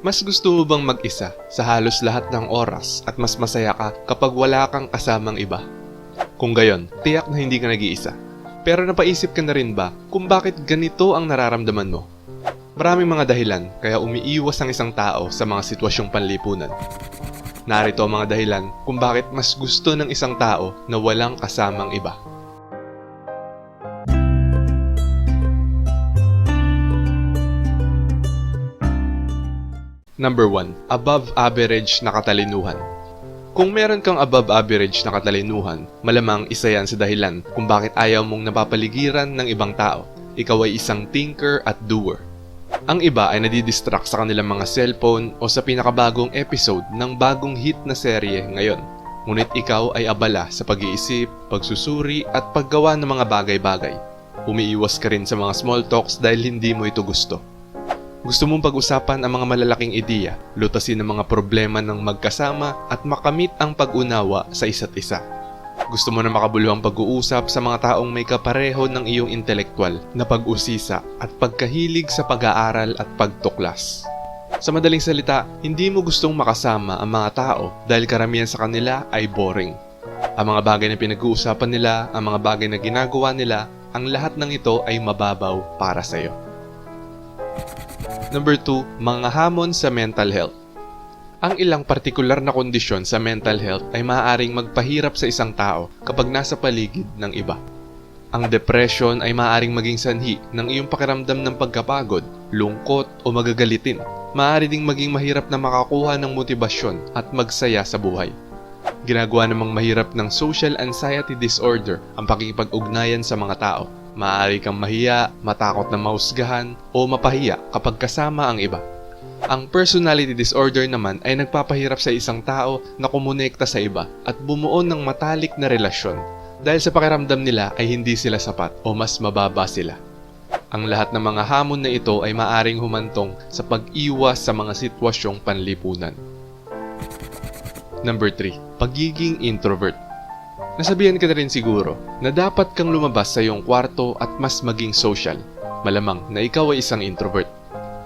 Mas gusto mo bang mag-isa sa halos lahat ng oras at mas masaya ka kapag wala kang kasamang iba? Kung gayon, tiyak na hindi ka nag-iisa. Pero napaisip ka na rin ba kung bakit ganito ang nararamdaman mo? Maraming mga dahilan kaya umiiwas ang isang tao sa mga sitwasyong panlipunan. Narito ang mga dahilan kung bakit mas gusto ng isang tao na walang kasamang iba. Number 1. Above average na katalinuhan. Kung meron kang above average na katalinuhan, malamang isa yan sa dahilan kung bakit ayaw mong napapaligiran ng ibang tao. Ikaw ay isang thinker at doer. Ang iba ay nadidistract sa kanilang mga cellphone o sa pinakabagong episode ng bagong hit na serye ngayon. Ngunit ikaw ay abala sa pag-iisip, pagsusuri at paggawa ng mga bagay-bagay. Umiiwas ka rin sa mga small talks dahil hindi mo ito gusto. Gusto mong pag-usapan ang mga malalaking ideya, lutasin ang mga problema ng magkasama at makamit ang pag-unawa sa isa't isa. Gusto mo na makabuluhang pag-uusap sa mga taong may kapareho ng iyong intelektual na pag-usisa at pagkahilig sa pag-aaral at pagtuklas. Sa madaling salita, hindi mo gustong makasama ang mga tao dahil karamihan sa kanila ay boring. Ang mga bagay na pinag-uusapan nila, ang mga bagay na ginagawa nila, ang lahat ng ito ay mababaw para sa iyo. Number 2, mga hamon sa mental health. Ang ilang partikular na kondisyon sa mental health ay maaaring magpahirap sa isang tao kapag nasa paligid ng iba. Ang depression ay maaaring maging sanhi ng iyong pakiramdam ng pagkapagod, lungkot o magagalitin. Maaari ding maging mahirap na makakuha ng motibasyon at magsaya sa buhay. Ginagawa namang mahirap ng social anxiety disorder ang pakikipag-ugnayan sa mga tao. Maaari kang mahiya, matakot na mahusgahan, o mapahiya kapag kasama ang iba. Ang personality disorder naman ay nagpapahirap sa isang tao na kumonekta sa iba at bumuo ng matalik na relasyon dahil sa pakiramdam nila ay hindi sila sapat o mas mababa sila. Ang lahat ng mga hamon na ito ay maaring humantong sa pag-iwas sa mga sitwasyong panlipunan. Number 3. Pagiging introvert. Nasabihan ka na rin siguro na dapat kang lumabas sa iyong kwarto at mas maging social. Malamang na ikaw ay isang introvert.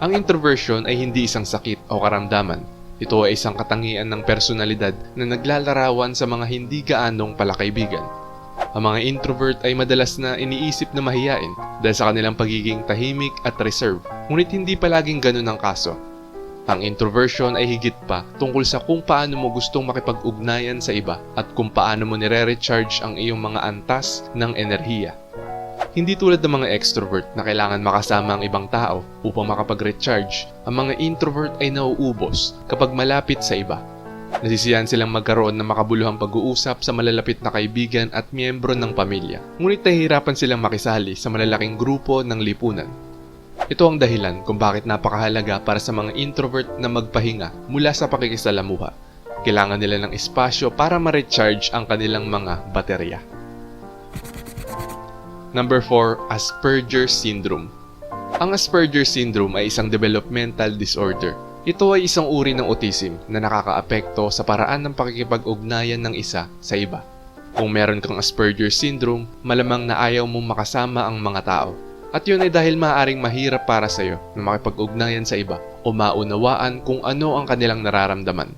Ang introversion ay hindi isang sakit o karamdaman. Ito ay isang katangian ng personalidad na naglalarawan sa mga hindi gaanong palakaibigan. Ang mga introvert ay madalas na iniisip na mahiyain dahil sa kanilang pagiging tahimik at reserve, ngunit hindi palaging ganun ang kaso. Ang introversion ay higit pa tungkol sa kung paano mo gustong makipag-ugnayan sa iba at kung paano mo nire-recharge ang iyong mga antas ng enerhiya. Hindi tulad ng mga extrovert na kailangan makasama ang ibang tao upang makapag-recharge, ang mga introvert ay nauubos kapag malapit sa iba. Nasisiyahan silang magkaroon ng makabuluhang pag-uusap sa malalapit na kaibigan at miyembro ng pamilya. Ngunit nahihirapan silang makisali sa malalaking grupo ng lipunan. Ito ang dahilan kung bakit napakahalaga para sa mga introvert na magpahinga mula sa pakikisalamuha. Kailangan nila ng espasyo para ma-recharge ang kanilang mga baterya. Number 4, Asperger Syndrome. Ang Asperger Syndrome ay isang developmental disorder. Ito ay isang uri ng autism na nakakaapekto sa paraan ng pakikipag-ugnayan ng isa sa iba. Kung meron kang Asperger Syndrome, malamang na ayaw mong makasama ang mga tao. At yun ay dahil maaaring mahirap para sa iyo na makipag-ugnayan sa iba o maunawaan kung ano ang kanilang nararamdaman.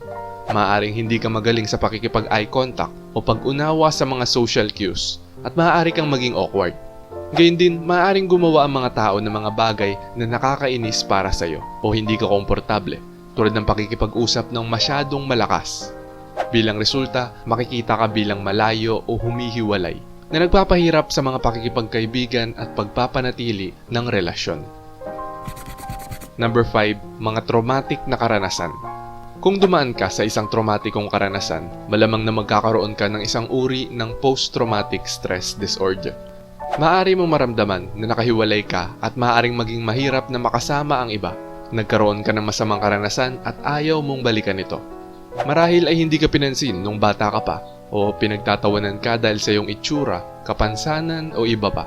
Maaaring hindi ka magaling sa pakikipag-eye contact o pag-unawa sa mga social cues at maaari kang maging awkward. Gayun din, maaaring gumawa ang mga tao ng mga bagay na nakakainis para sa iyo o hindi ka komportable, tulad ng pakikipag-usap ng masyadong malakas. Bilang resulta, makikita ka bilang malayo o humihiwalay na nagpapahirap sa mga pakikipagkaibigan at pagpapanatili ng relasyon. Number 5, mga traumatic na karanasan. Kung dumaan ka sa isang traumatikong karanasan, malamang na magkakaroon ka ng isang uri ng post-traumatic stress disorder. Maaari mong maramdaman na nakahiwalay ka at maaaring maging mahirap na makasama ang iba. Nagkaroon ka ng masamang karanasan at ayaw mong balikan ito. Marahil ay hindi ka pinansin nung bata ka pa o pinagtatawanan ka dahil sa iyong itsura, kapansanan o iba pa.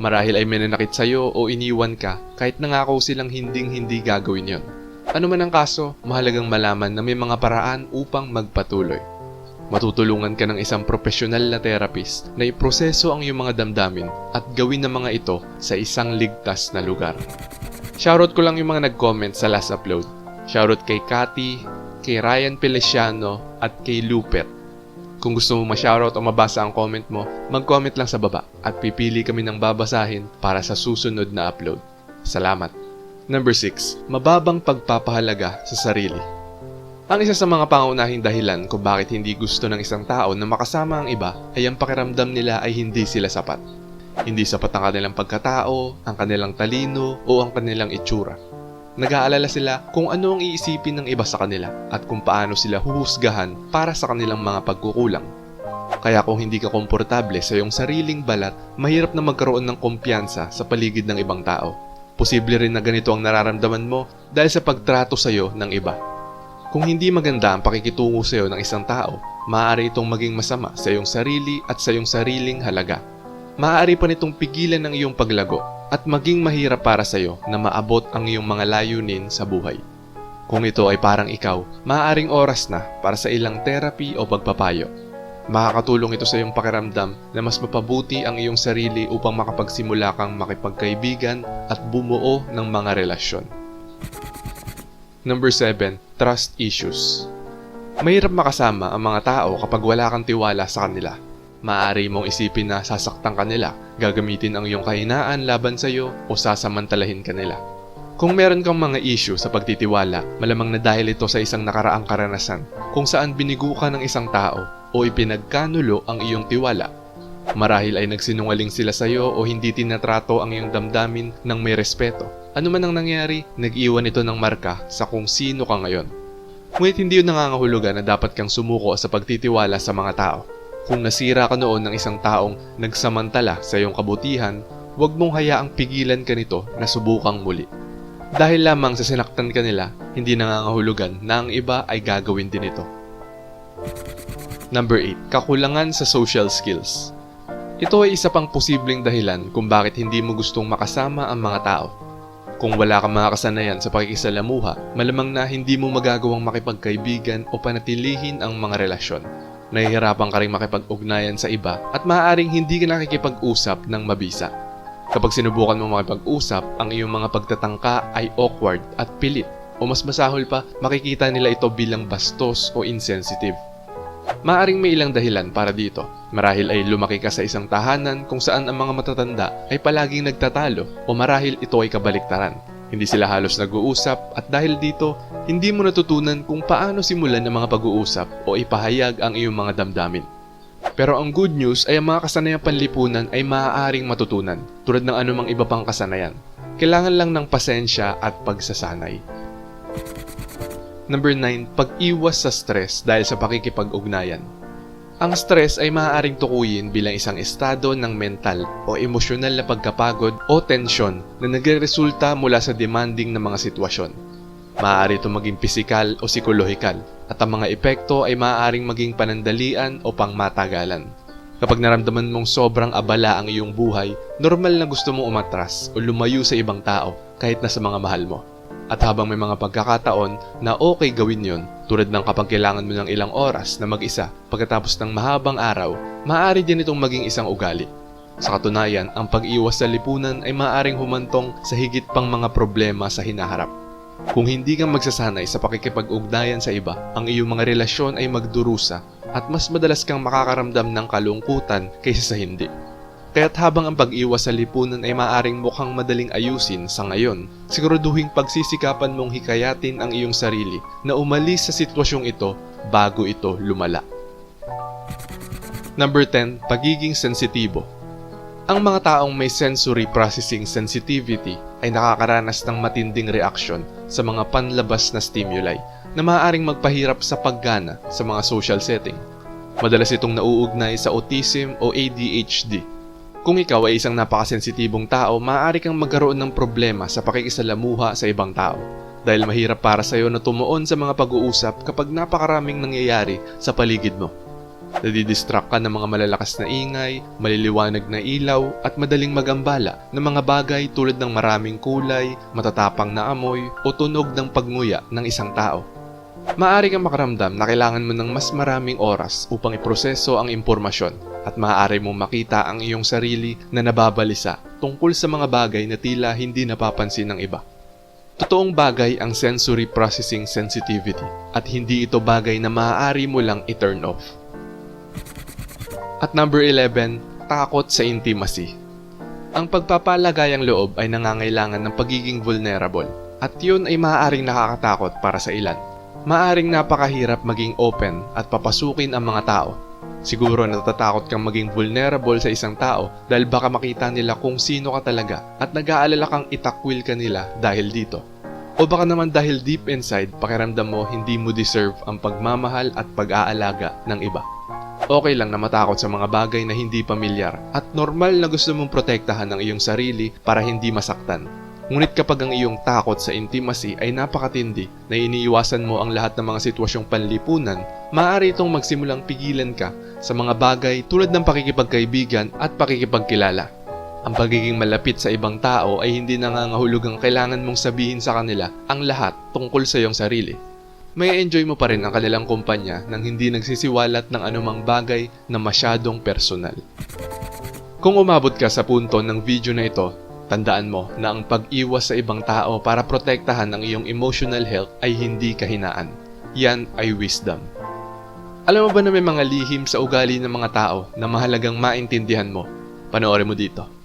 Marahil ay menanakit sa iyo o iniwan ka kahit nangako silang hinding hindi gagawin yon. Ano man ang kaso, mahalagang malaman na may mga paraan upang magpatuloy. Matutulungan ka ng isang profesional na therapist na iproseso ang iyong mga damdamin at gawin ang mga ito sa isang ligtas na lugar. Shoutout ko lang yung mga nag-comment sa last upload. Shoutout kay Cathy, kay Ryan Pelesiano, at kay Lupet. Kung gusto mo ma-shoutout o mabasa ang comment mo, mag-comment lang sa baba at pipili kami ng babasahin para sa susunod na upload. Salamat. Number 6. Mababang pagpapahalaga sa sarili. Ang isa sa mga pangunahing dahilan kung bakit hindi gusto ng isang tao na makasama ang iba ay ang pakiramdam nila ay hindi sila sapat. Hindi sapat ang kanilang pagkatao, ang kanilang talino o ang kanilang itsura. Nag-aalala sila kung ano ang iisipin ng iba sa kanila at kung paano sila huhusgahan para sa kanilang mga pagkukulang. Kaya kung hindi ka komportable sa iyong sariling balat, mahirap na magkaroon ng kumpiyansa sa paligid ng ibang tao. Posible rin na ganito ang nararamdaman mo dahil sa pagtrato sa iyo ng iba. Kung hindi maganda ang pakikitungo sa iyo ng isang tao, maaari itong maging masama sa iyong sarili at sa iyong sariling halaga. Maaari pa nitong pigilan ang iyong paglago at maging mahirap para sa iyo na maabot ang iyong mga layunin sa buhay. Kung ito ay parang ikaw, maaaring oras na para sa ilang therapy o pagpapayo. Makakatulong ito sa iyong pakiramdam na mas mapabuti ang iyong sarili upang makapagsimula kang makipagkaibigan at bumuo ng mga relasyon. Number 7. Trust issues. Mahirap makasama ang mga tao kapag wala kang tiwala sa kanila. Maaari mong isipin na sasaktan ka nila, gagamitin ang iyong kahinaan laban sa iyo o sasamantalahin ka nila. Kung meron kang mga issue sa pagtitiwala, malamang na dahil ito sa isang nakaraang karanasan kung saan binigo ka ng isang tao o ipinagkanulo ang iyong tiwala. Marahil ay nagsinungaling sila sa iyo o hindi tinatrato ang iyong damdamin ng may respeto. Ano man ang nangyari, nag-iwan ito ng marka sa kung sino ka ngayon. Ngunit hindi yun nangangahulugan na dapat kang sumuko sa pagtitiwala sa mga tao. Kung nasira ka noon ng isang taong nagsamantala sa iyong kabutihan, huwag mong hayaang pigilan ka nito na subukang muli. Dahil lamang sa sinaktan ka nila, hindi nangangahulugan na ang iba ay gagawin din ito. Number 8. Kakulangan sa social skills. Ito ay isa pang posibleng dahilan kung bakit hindi mo gustong makasama ang mga tao. Kung wala kang mga kasanayan sa pakikisalamuha, malamang na hindi mo magagawang makipagkaibigan o panatilihin ang mga relasyon. Nahihirapan ka rin makipag-ugnayan sa iba at maaaring hindi ka nakikipag-usap ng mabisa. Kapag sinubukan mo makipag-usap, ang iyong mga pagtatangka ay awkward at pilit o mas masahol pa, makikita nila ito bilang bastos o insensitive. Maaring may ilang dahilan para dito. Marahil ay lumaki ka sa isang tahanan kung saan ang mga matatanda ay palaging nagtatalo o marahil ito ay kabaliktaran. Hindi sila halos nag-uusap at dahil dito, hindi mo natutunan kung paano simulan ang mga pag-uusap o ipahayag ang iyong mga damdamin. Pero ang good news ay ang mga kasanayang panlipunan ay maaaring matutunan tulad ng anumang iba pang kasanayan. Kailangan lang ng pasensya at pagsasanay. Number 9, pag-iwas sa stress dahil sa pakikipag-ugnayan. Ang stress ay maaaring tukuyin bilang isang estado ng mental o emosyonal na pagkapagod o tensyon na nagresulta mula sa demanding na mga sitwasyon. Maaari ito maging pisikal o psikolohikal at ang mga epekto ay maaaring maging panandalian o pangmatagalan. Kapag naramdaman mong sobrang abala ang iyong buhay, normal na gusto mong umatras o lumayo sa ibang tao kahit na sa mga mahal mo. At habang may mga pagkakataon na okay gawin yon, tulad ng kapag kailangan mo ng ilang oras na mag-isa pagkatapos ng mahabang araw, maaari din itong maging isang ugali. Sa katunayan, ang pag-iwas sa lipunan ay maaaring humantong sa higit pang mga problema sa hinaharap. Kung hindi ka magsasanay sa pakikipag-ugnayan sa iba, ang iyong mga relasyon ay magdurusa at mas madalas kang makakaramdam ng kalungkutan kaysa sa hindi. Kaya't habang ang pag-iwas sa lipunan ay maaring mukhang madaling ayusin sa ngayon, siguraduhin pagsisikapan mong hikayatin ang iyong sarili na umalis sa sitwasyong ito bago ito lumala. Number 10. Pagiging sensitibo. Ang mga taong may sensory processing sensitivity ay nakakaranas ng matinding reaksyon sa mga panlabas na stimuli na maaaring magpahirap sa paggana sa mga social setting. Madalas itong nauugnay sa autism o ADHD. Kung ikaw ay isang napakasensitibong tao, maaari kang magkaroon ng problema sa pakikisalamuha sa ibang tao. Dahil mahirap para sa iyo na tumuon sa mga pag-uusap kapag napakaraming nangyayari sa paligid mo. Nadidistract ka ng mga malalakas na ingay, maliliwanag na ilaw at madaling magambala ng mga bagay tulad ng maraming kulay, matatapang na amoy o tunog ng pagnguya ng isang tao. Maaari kang makaramdam na kailangan mo ng mas maraming oras upang iproseso ang impormasyon at maaari mong makita ang iyong sarili na nababalisa tungkol sa mga bagay na tila hindi napapansin ng iba. Totoong bagay ang sensory processing sensitivity at hindi ito bagay na maaari mo lang i-turn off. At number 11, takot sa intimacy. Ang pagpapalagayang loob ay nangangailangan ng pagiging vulnerable at yun ay maaaring nakakatakot para sa ilan. Maaring napakahirap maging open at papasukin ang mga tao. Siguro natatakot kang maging vulnerable sa isang tao dahil baka makita nila kung sino ka talaga at nag-aalala kang itakwil ka nila dahil dito. O baka naman dahil deep inside pakiramdam mo hindi mo deserve ang pagmamahal at pag-aalaga ng iba. Okay lang na matakot sa mga bagay na hindi pamilyar at normal na gusto mong protektahan ang iyong sarili para hindi masaktan. Ngunit kapag ang iyong takot sa intimacy ay napakatindi na iniiwasan mo ang lahat ng mga sitwasyong panlipunan, maaari itong magsimulang pigilan ka sa mga bagay tulad ng pakikipagkaibigan at pakikipagkilala. Ang pagiging malapit sa ibang tao ay hindi nangangahulugang kailangan mong sabihin sa kanila ang lahat tungkol sa iyong sarili. May enjoy mo pa rin ang kanilang kumpanya nang hindi nagsisiwalat ng anumang bagay na masyadong personal. Kung umabot ka sa punto ng video na ito, tandaan mo na ang pag-iwas sa ibang tao para protektahan ang iyong emotional health ay hindi kahinaan. Yan ay wisdom. Alam mo ba na may mga lihim sa ugali ng mga tao na mahalagang maintindihan mo? Panoorin mo dito.